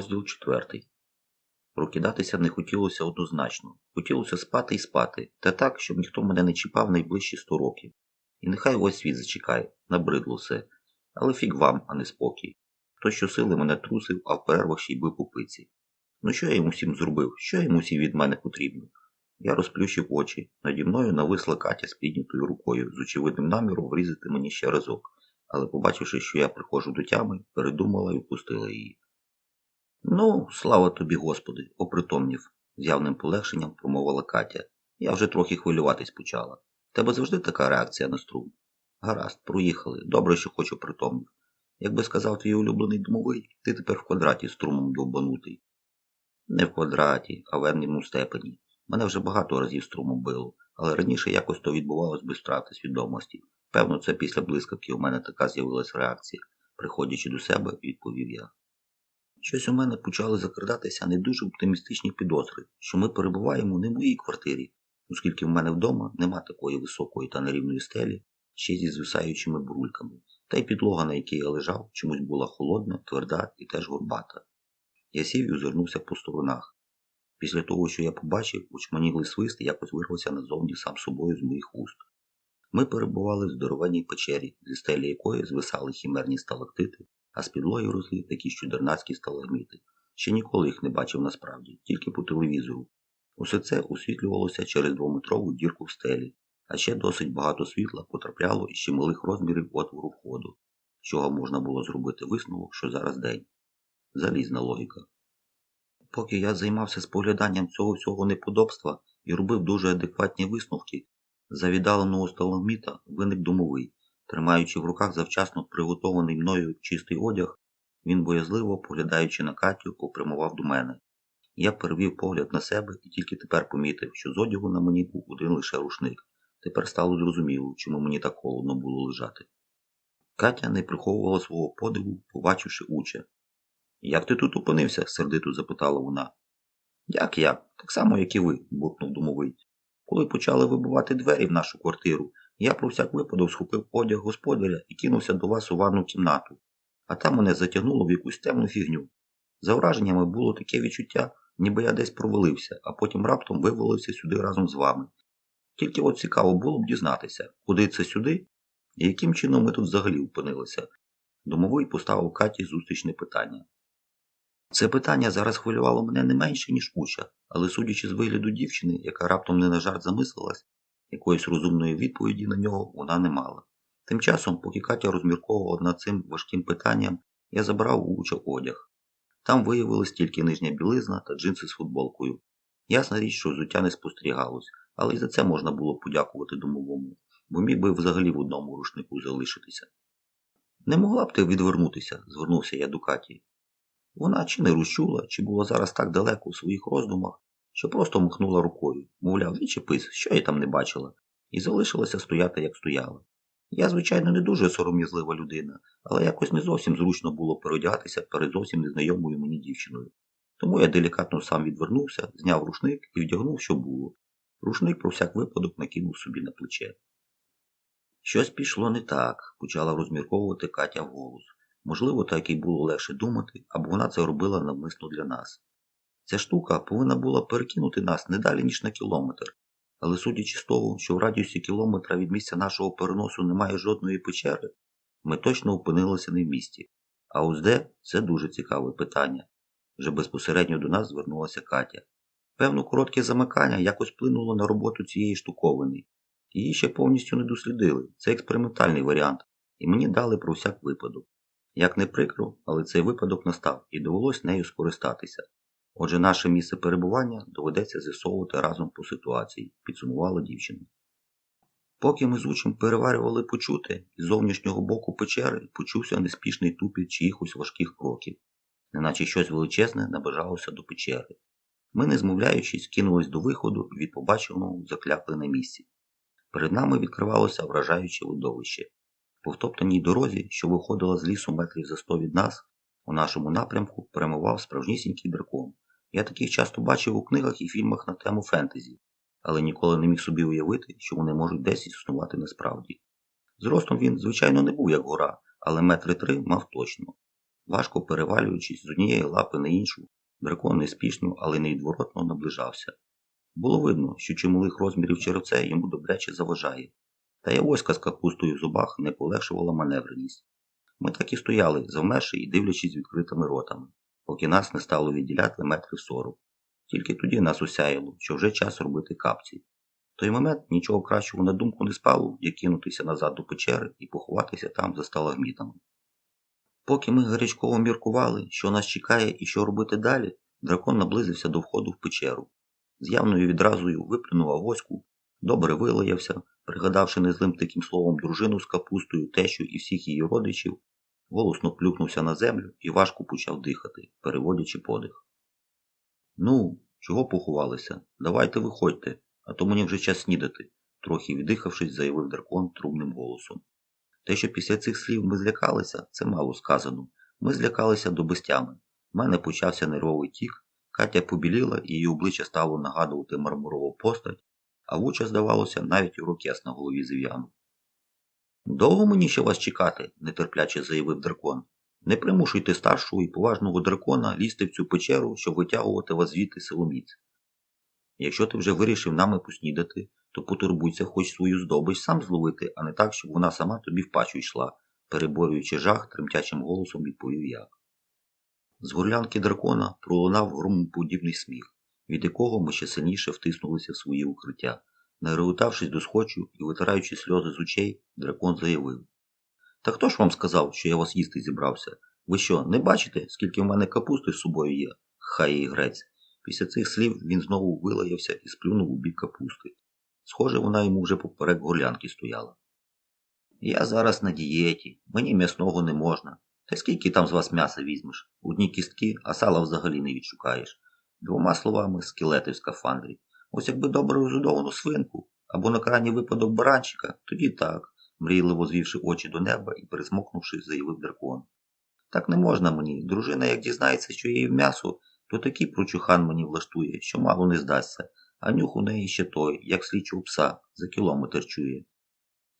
Розділ четвертий. Прокидатися не хотілося однозначно. Хотілося спати і спати, та так, щоб ніхто мене не чіпав найближчі сто років. І нехай ось світ зачекає, набридло все. Але фіг вам, а не спокій. Хто щосили мене трусив, а в перервах ще й бив по пиці. Ну що я йому всім зробив? Що йому всім від мене потрібно? Я розплющив очі. Наді мною нависла Катя з піднятою рукою, з очевидним наміром врізати мені ще разок, але, побачивши, що я приходжу до тями, передумала і впустила її. Ну, слава тобі, Господи, опритомнів, з явним полегшенням промовила Катя. Я вже трохи хвилюватись почала. Тебе завжди така реакція на струм. Гаразд, проїхали. Добре, що хочу притомнів. Якби сказав твій улюблений домовий, ти тепер в квадраті струмом довбанутий. Не в квадраті, а в енному степені. Мене вже багато разів струмом било, але раніше якось то відбувалось без втрати свідомості. Певно, це після блискавки у мене така з'явилась реакція. Приходячи до себе, відповів я. Щось у мене почали закрадатися не дуже оптимістичні підозри, що ми перебуваємо не в моїй квартирі, оскільки в мене вдома нема такої високої та нерівної стелі, ще зі звисаючими брульками, та й підлога, на якій я лежав, чомусь була холодна, тверда і теж горбата. Я сів і озирнувся по сторонах. Після того, що я побачив, учманіглий свист якось вирвався назовні сам собою з моїх уст. Ми перебували в здоровенній печері, зі стелі якої звисали хімерні сталактити, а з підлоги росли такі чудернацькі сталагміти. Ще ніколи їх не бачив насправді, тільки по телевізору. Усе це освітлювалося через двометрову дірку в стелі, а ще досить багато світла потрапляло із чималих розмірів отвору входу, з чого можна було зробити висновок, що зараз день. Залізна логіка. Поки я займався спогляданням цього всього неподобства і робив дуже адекватні висновки, за віддаленого сталагміта виник домовий. Тримаючи в руках завчасно приготований мною чистий одяг, він боязливо, поглядаючи на Катю, попрямував до мене. Я перевів погляд на себе і тільки тепер помітив, що з одягу на мені був один лише рушник. Тепер стало зрозуміло, чому мені так холодно було лежати. Катя не приховувала свого подиву, побачивши уча. Як ти тут опинився? сердито запитала вона. Як я? Так само, як і ви, буркнув домовий. Коли почали вибивати двері в нашу квартиру, я про всяк випадок схопив одяг господаря і кинувся до вас у ванну кімнату, а там мене затягнуло в якусь темну фігню. За враженнями було таке відчуття, ніби я десь провалився, а потім раптом вивалився сюди разом з вами. Тільки от цікаво було б дізнатися, куди це сюди і яким чином ми тут взагалі опинилися. Домовий поставив Каті зустрічне питання. Це питання зараз хвилювало мене не менше, ніж уча, але судячи з вигляду дівчини, яка раптом не на жарт замислилась, якоїсь розумної відповіді на нього вона не мала. Тим часом, поки Катя розмірковувала над цим важким питанням, я забрав у уча одяг. Там виявилась тільки нижня білизна та джинси з футболкою. Ясна річ, що взуття не спостерігалось, але й за це можна було подякувати домовому, бо міг би взагалі в одному рушнику залишитися. Не могла б ти відвернутися, звернувся я до Каті. Вона чи не розчула, чи була зараз так далеко у своїх роздумах, що просто махнула рукою, мовляв, відчепись, що я там не бачила, і залишилася стояти, як стояла. Я, звичайно, не дуже сором'язлива людина, але якось не зовсім зручно було переодягатися перед зовсім незнайомою мені дівчиною. Тому я делікатно сам відвернувся, зняв рушник і вдягнув, що було. Рушник про всяк випадок накинув собі на плече. Щось пішло не так, почала розмірковувати Катя вголос. Можливо, так і було легше думати, або вона це робила навмисно для нас. Ця штука повинна була перекинути нас не далі, ніж на кілометр, але судячи з того, що в радіусі кілометра від місця нашого переносу немає жодної печери, ми точно опинилися не в місті. А ось де це дуже цікаве питання. Вже безпосередньо до нас звернулася Катя. Певно, коротке замикання якось вплинуло на роботу цієї штуковини. Її ще повністю не дослідили. Це експериментальний варіант, і мені дали про всяк випадок. Як не прикро, але цей випадок настав і довелось нею скористатися. Отже, наше місце перебування доведеться з'ясовувати разом по ситуації, підсумувала дівчина. Поки ми з учем переварювали почути, із зовнішнього боку печери почувся неспішний тупіт чиїхось важких кроків, неначе щось величезне наближалося до печери. Ми, не змовляючись, кинулись до виходу від побаченого заклякли на місці. Перед нами відкривалося вражаюче видовище. По втоптаній дорозі, що виходила з лісу метрів за сто від нас, у нашому напрямку перемивав справжнісінький дракон. Я таких часто бачив у книгах і фільмах на тему фентезі, але ніколи не міг собі уявити, що вони можуть десь існувати насправді. Зростом він, звичайно, не був як гора, але метри три мав точно. Важко перевалюючись з однієї лапи на іншу, дракон неспішно, але невідворотно наближався. Було видно, що чималих розмірів черевце йому добряче заважає, та й авоська з капустою в зубах не полегшувала маневреність. Ми так і стояли, завмерши і дивлячись відкритими ротами, поки нас не стало відділяти метрів сорок. Тільки тоді нас осяяло, що вже час робити капці. В той момент нічого кращого на думку не спало, як кинутися назад до печери і поховатися там за сталагмітами. Поки ми гарячково міркували, що нас чекає і що робити далі, дракон наблизився до входу в печеру. З явною відразою виплюнув авоську, добре вилаявся, пригадавши незлим таким словом дружину з капустою, тещу і всіх її родичів, голосно плюхнувся на землю і важко почав дихати, переводячи подих. Ну, чого поховалися? Давайте виходьте, а то мені вже час снідати, трохи віддихавшись, заявив дракон трубним голосом. Те, що після цих слів ми злякалися, це мало сказано. Ми злякалися до безтями. В мене почався нервовий тік, Катя побіліла і її обличчя стало нагадувати мармурову постать, а вуча, здавалося, навіть урокес на голові зів'янув. Довго мені ще вас чекати, нетерпляче заявив дракон. Не примушуйте старшого і поважного дракона лізти в цю печеру, щоб витягувати вас звідти силоміць. Якщо ти вже вирішив нами поснідати, то потурбуйся хоч свою здобич сам зловити, а не так, щоб вона сама тобі в пачу йшла, переборюючи жах, тремтячим голосом відповів я. З горлянки дракона пролунав громоподібний сміх, від якого ми ще сильніше втиснулися в свої укриття. Нареготавшись до схочу і витираючи сльози з очей, дракон заявив Та хто ж вам сказав, що я вас їсти зібрався? Ви що, не бачите, скільки в мене капусти з собою є? Хай і грець. Після цих слів він знову вилаявся і сплюнув у бік капусти. Схоже, вона йому вже поперек горлянки стояла. Я зараз на дієті, мені м'ясного не можна. Та скільки там з вас м'яса візьмеш? Одні кістки, а сала взагалі не відшукаєш. Двома словами, скелети в скафандрі. Ось якби добре розудовану свинку, або на крайній випадок баранчика, тоді так, мрійливо звівши очі до неба і пересмокнувши, заявив дракон. Так не можна мені. Дружина, як дізнається, що я їв м'ясо, то такий прочухан мені влаштує, що мало не здасться, а нюх у неї ще той, як слідчого пса, за кілометр чує.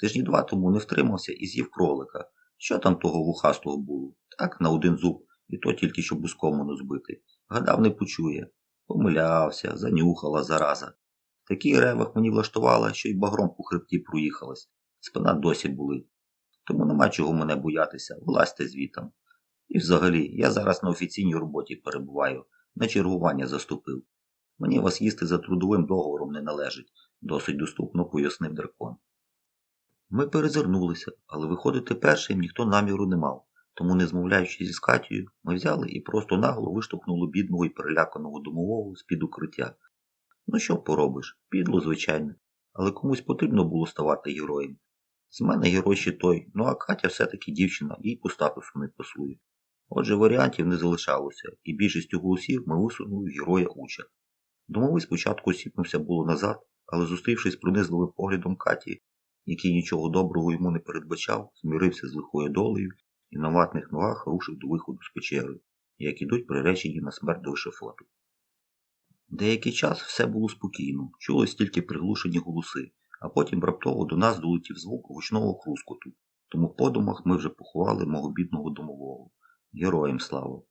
Тижні два тому не втримався і з'їв кролика. Що там того вухастого було? Так, на один зуб, і то тільки щоб бускому збити. Гадав, не почує. Помилявся, занюхала зараза. Такий ревах мені влаштувала, що й багром по хребті проїхалась. Спина досі болить. Тому нема чого мене боятися, влазьте звітом. І взагалі, я зараз на офіційній роботі перебуваю, на чергування заступив. Мені вас їсти за трудовим договором не належить, досить доступно пояснив дракон. Ми перезирнулися, але виходити першим ніхто наміру не мав, тому, не змовляючись зі Скатією, ми взяли і просто нагло виштовхнули бідного і переляканого домового з-під укриття. Ну що поробиш? Підло, звичайно, але комусь потрібно було ставати героєм. З мене герой ще той, ну а Катя все-таки дівчина, їй по статусу не пасує. Отже, варіантів не залишалося, і більшістю голосів ми висунули героя уча. Домовий спочатку сіпнувся було назад, але зустрівшись пронизливим поглядом Каті, який нічого доброго йому не передбачав, змірився з лихою долею і на ватних ногах рушив до виходу з печери, як ідуть приречені на смерть до шефоту. Деякий час все було спокійно, чулись тільки приглушені голоси, а потім раптово до нас долетів звук гучного хрускоту, тому в подумах ми вже поховали мого бідного домового. Героям слава!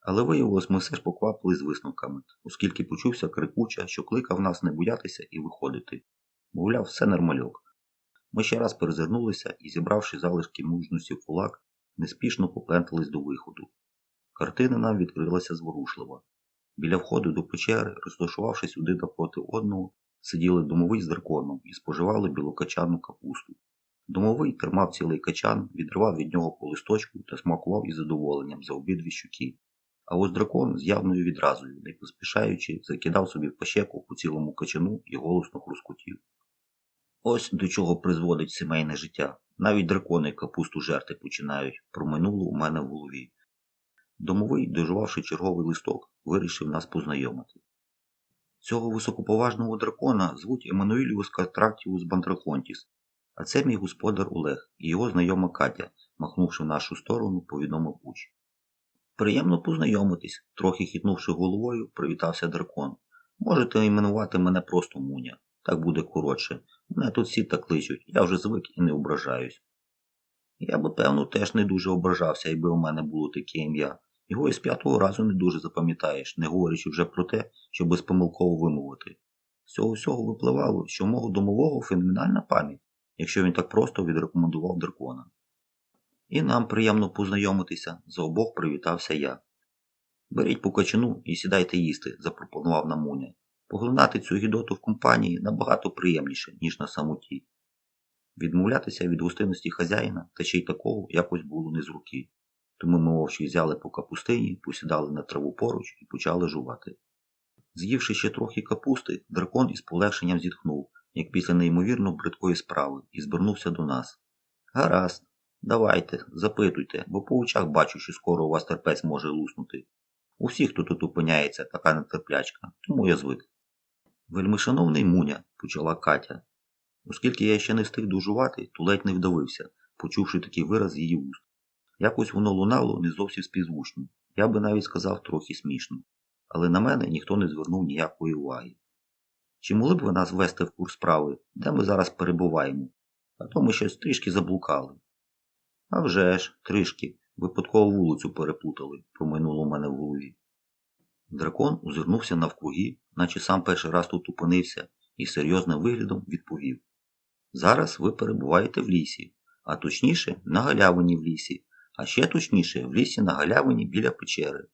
Але виявилось, ми все ж поквапили з висновками, оскільки почувся крикуча, що кликав нас не боятися і виходити. Мовляв, все нормальок. Ми ще раз перезирнулися і, зібравши залишки мужності в кулак, неспішно поплентались до виходу. Картина нам відкрилася зворушливо. Біля входу до печери, розташувавшись один напроти одного, сиділи домовий з драконом і споживали білокачану капусту. Домовий тримав цілий качан, відривав від нього по листочку та смакував із задоволенням за обидві щуки. А ось дракон з явною відразою, не поспішаючи, закидав собі в пащеку по цілому качану і голосно хрускотів. Ось до чого призводить сімейне життя. Навіть дракони капусту жерти починають, проминуло у мене в голові. Домовий, доживавши черговий листок, вирішив нас познайомити. Цього високоповажного дракона звуть Еммануїліус Катрактіус Бантрахонтіс, а це мій господар Олег і його знайома Катя, махнувши в нашу сторону, повідомив уч. Приємно познайомитись, трохи хитнувши головою, привітався дракон. Можете іменувати мене просто Муня, так буде коротше. Мене тут всі так кличуть, я вже звик і не ображаюсь. Я би, певно, теж не дуже ображався, якби у мене було таке ім'я. Його із п'ятого разу не дуже запам'ятаєш, не говорячи вже про те, що безпомилково вимовити. З цього всього випливало, що в мого домового феноменальна пам'ять, якщо він так просто відрекомендував дракона. І нам приємно познайомитися, за обох привітався я. Беріть по качану і сідайте їсти, запропонував нам Муня. Поглинати цю гідоту в компанії набагато приємніше, ніж на самоті. Відмовлятися від гостинності хазяїна та ще й такого якось було не з руки. Тому ми мовчки взяли по капустині, посідали на траву поруч і почали жувати. З'ївши ще трохи капусти, дракон із полегшенням зітхнув, як після неймовірно бридкої справи, і звернувся до нас. Гаразд, давайте, запитуйте, бо по очах бачу, що скоро у вас терпець може луснути. У всіх, хто тут опиняється, така нетерплячка, тому я звик. Вельмишановний Муня, почала Катя. Оскільки я ще не встиг дожувати, то ледь не вдавився, почувши такий вираз її уст. Якось воно лунало не зовсім співзвучно, я би навіть сказав трохи смішно, але на мене ніхто не звернув ніякої уваги. Чи могли б ви нас ввести в курс справи, де ми зараз перебуваємо? А то ми щось трішки заблукали. «А вже ж, трішки, випадково вулицю переплутали, промайнуло у мене в голові. Дракон озирнувся навкруги, наче сам перший раз тут опинився, і серйозним виглядом відповів Зараз ви перебуваєте в лісі, а точніше на галявині в лісі, а ще точніше в лісі на галявині біля печери.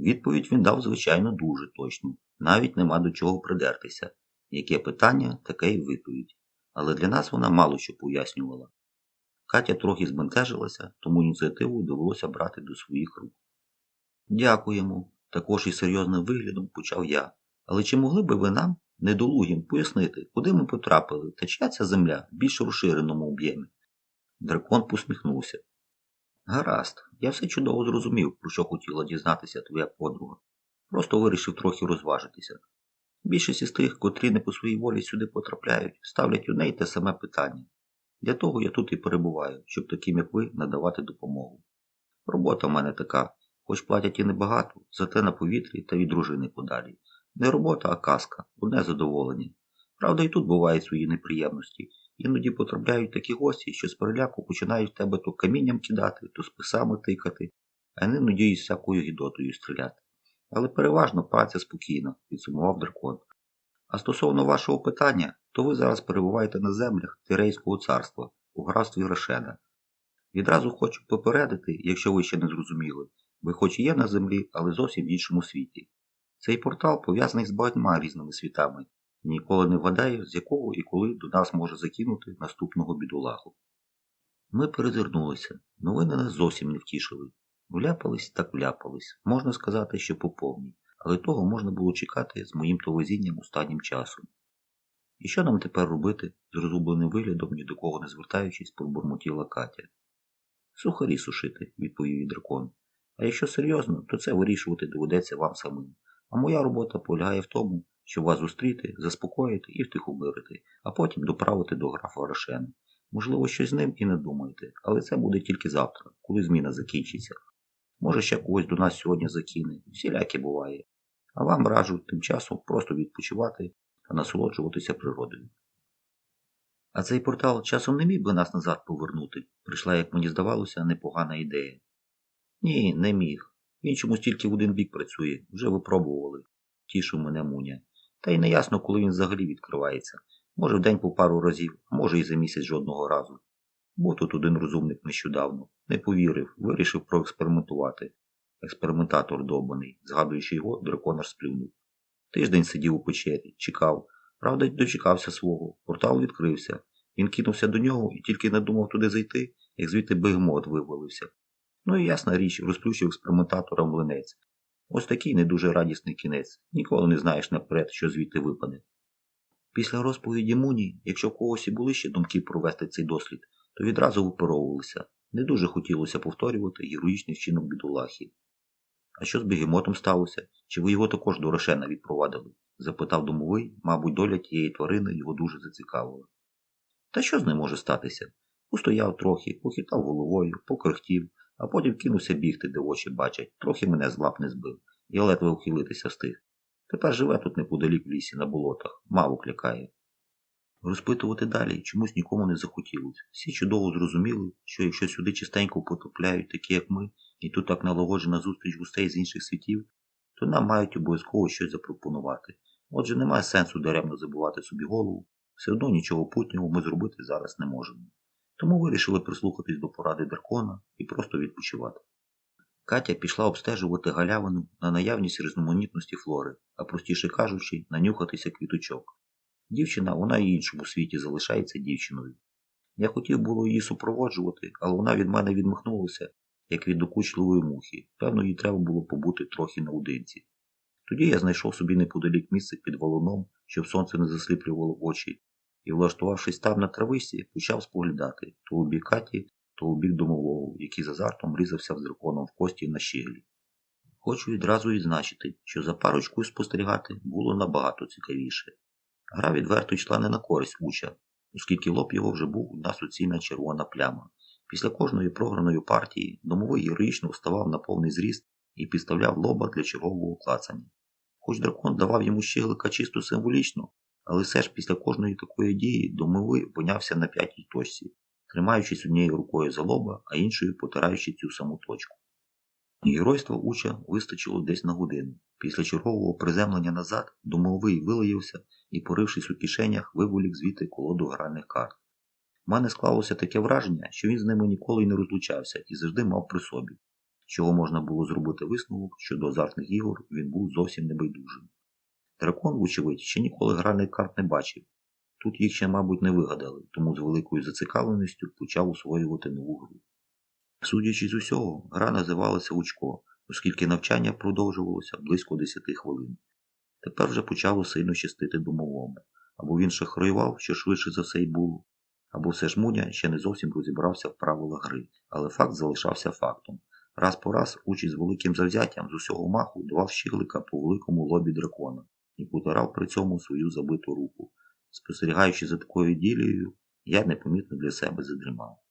Відповідь він дав, звичайно, дуже точну, навіть нема до чого придертися. Яке питання, таке й відповідь. Але для нас вона мало що пояснювала. Катя трохи збентежилася, тому ініціативу довелося брати до своїх рук. Дякуємо, також із серйозним виглядом почав я. Але чи могли би ви нам, недолугім, пояснити, куди ми потрапили та чия ця земля в більш розширеному об'ємі? Дракон посміхнувся. Гаразд, я все чудово зрозумів, про що хотіла дізнатися твоя подруга. Просто вирішив трохи розважитися. Більшість із тих, котрі не по своїй волі сюди потрапляють, ставлять у неї те саме питання. Для того я тут і перебуваю, щоб таким, як ви, надавати допомогу. Робота в мене така, хоч платять і небагато, зате на повітрі та від дружини подалі. Не робота, а казка, одне задоволення. Правда, і тут бувають свої неприємності. Іноді потрапляють такі гості, що з переляку починають тебе то камінням кидати, то списами тикати, а іноді із всякою гідотою стріляти. Але переважно праця спокійна, підсумував дракон. А стосовно вашого питання, то ви зараз перебуваєте на землях Тирейського царства у графстві Решена. Відразу хочу попередити, якщо ви ще не зрозуміли, ви хоч і є на землі, але зовсім в іншому світі. Цей портал пов'язаний з багатьма різними світами, і ніколи не вгадаю, з якого і коли до нас може закинути наступного бідолагу. Ми перезирнулися, новини нас зовсім не втішили. Вляпались так вляпались, можна сказати, що по повній, але того можна було чекати з моїм товезінням останнім часом. І що нам тепер робити, з розгубленим виглядом, ні до кого не звертаючись, пробурмотіла Катя. Сухарі сушити, відповів дракон. А якщо серйозно, то це вирішувати доведеться вам самим. А моя робота полягає в тому, щоб вас зустріти, заспокоїти і втихомирити, а потім доправити до графа Рошена. Можливо, щось з ним і не думаєте, але це буде тільки завтра, коли зміна закінчиться. Може, ще когось до нас сьогодні закине, всіляке буває. А вам раджу тим часом просто відпочивати та насолоджуватися природою. А цей портал часом не міг би нас назад повернути, прийшла, як мені здавалося, непогана ідея. Ні, не міг. Він чомусь тільки в один бік працює, вже випробували, тішив мене Муня. Та й неясно, коли він взагалі відкривається. Може в день по пару разів, може і за місяць жодного разу. Був тут один розумник нещодавно, не повірив, вирішив проекспериментувати. Експериментатор довбаний, згадуючи його, дракон аж сплюнув. Тиждень сидів у печері, чекав. Правда, дочекався свого. Портал відкрився. Він кинувся до нього і тільки не думав туди зайти, як звідти бегмот вивалився. Ну і ясна річ, розплющив експериментатора млинець. Ось такий не дуже радісний кінець. Ніколи не знаєш наперед, що звідти випаде. Після розповіді Муні, якщо в когось і були ще думки провести цей дослід, то відразу випаровувалися. Не дуже хотілося повторювати героїчний вчинок бідолахи. А що з бегемотом сталося? Чи ви його також до Рошена відпровадили? запитав домовий, мабуть, доля тієї тварини його дуже зацікавила. Та що з ним може статися? Постояв трохи, похитав головою, покрихтів, а потім кинувся бігти, де очі бачать, трохи мене з лап не збив, і ледве ухилитися встиг. Тепер живе тут неподалік в лісі на болотах, мало клякає. Розпитувати далі чомусь нікому не захотілося. Всі чудово зрозуміли, що якщо сюди частенько потрапляють такі, як ми, і тут так налагоджена зустріч гостей з інших світів, то нам мають обов'язково щось запропонувати. Отже, немає сенсу даремно забувати собі голову, все одно нічого путнього ми зробити зараз не можемо. Тому вирішили прислухатись до поради дракона і просто відпочивати. Катя пішла обстежувати галявину на наявність різноманітності флори, а простіше кажучи, нанюхатися квіточок. Дівчина, вона і іншому світі залишається дівчиною. Я хотів було її супроводжувати, але вона від мене відмахнулася, як від докучливої мухи. Певно, їй треба було побути трохи наодинці. Тоді я знайшов собі неподалік місце під валуном, щоб сонце не засліплювало очі, і, влаштувавшись там на трависті, почав споглядати то у бік Каті, то у бік домового, який з азартом різався з драконом в кості на щеглі. Хочу відразу відзначити, що за парочкою спостерігати було набагато цікавіше. Гра відверто йшла не на користь уча, оскільки лоб його вже був у нас суцільна червона пляма. Після кожної програної партії домовий героїчно вставав на повний зріст і підставляв лоба для чергового клацання. Хоч дракон давав йому щиглика чисто символічно, але все ж після кожної такої дії домовий опинявся на п'ятій точці, тримаючись однією рукою за лоба, а іншою потираючи цю саму точку. Геройства уча вистачило десь на годину. Після чергового приземлення назад домовий вилаявся і, порившись у кишенях, виволік звідти колоду гральних карт. У мене склалося таке враження, що він з ними ніколи й не розлучався і завжди мав при собі, чого можна було зробити висновок, що до азартних ігор він був зовсім небайдужим. Дракон, вочевидь, ще ніколи гральних карт не бачив. Тут їх ще, мабуть, не вигадали, тому з великою зацікавленістю почав освоювати нову гру. Судячи з усього, гра називалася Учко, оскільки навчання продовжувалося близько 10 хвилин. Тепер вже почало сильно щастити домовому, або він шахраював, що швидше за все й було, або все ж Муня ще не зовсім розібрався в правилах гри, але факт залишався фактом. Раз по раз участь з великим завзяттям з усього маху давав щиглика по великому лобі дракона і потирав при цьому свою забиту руку. Спостерігаючи за такою ділею, я непомітно для себе задрімав.